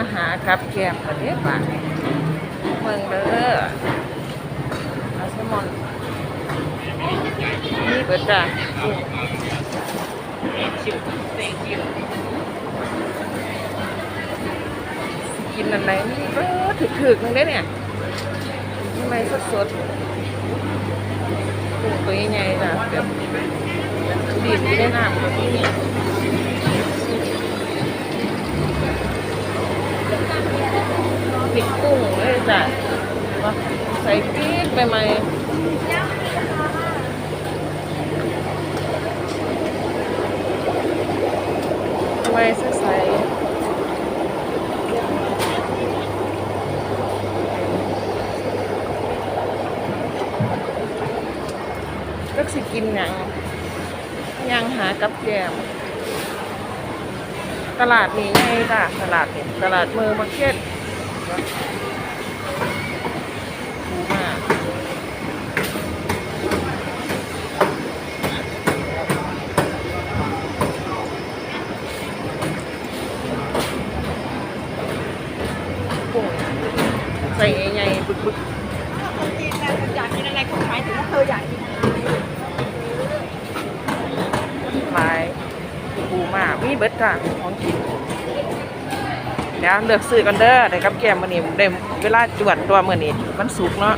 มาหาครับแกมประเทศบ้านเมืองเด้ออาซมอนนี่เปิดจ้ากินอันไหนนี่เออถึกๆนึงได้เนี่ยทำไมสดสดๆตัวใหญ่ๆจ้ะแบบดีดอยู่ในน้ำแบบนี้ ปิดกุ้งเลยจ้ะมาใส่พริกไปไหมไม่ใส่ใส่ก็สิกินยังยังหากับแกมตลาดนี้ไงจ้ะตลาดนี้ตลาดเมืองมาร์เก็ต ปูมากุ้งใส่ใหญ่ๆบึกอยากกินอะไรก็หมายถึงว่าเธออยากกินๆลายปูมามีเบิดจ้ะของกิน เดี๋ยวเลือกซื้อกันเด้อได้กับแก้มมื้อนี้ได้เวลาจวดตัวมื้อนี้มันสุกเนาะ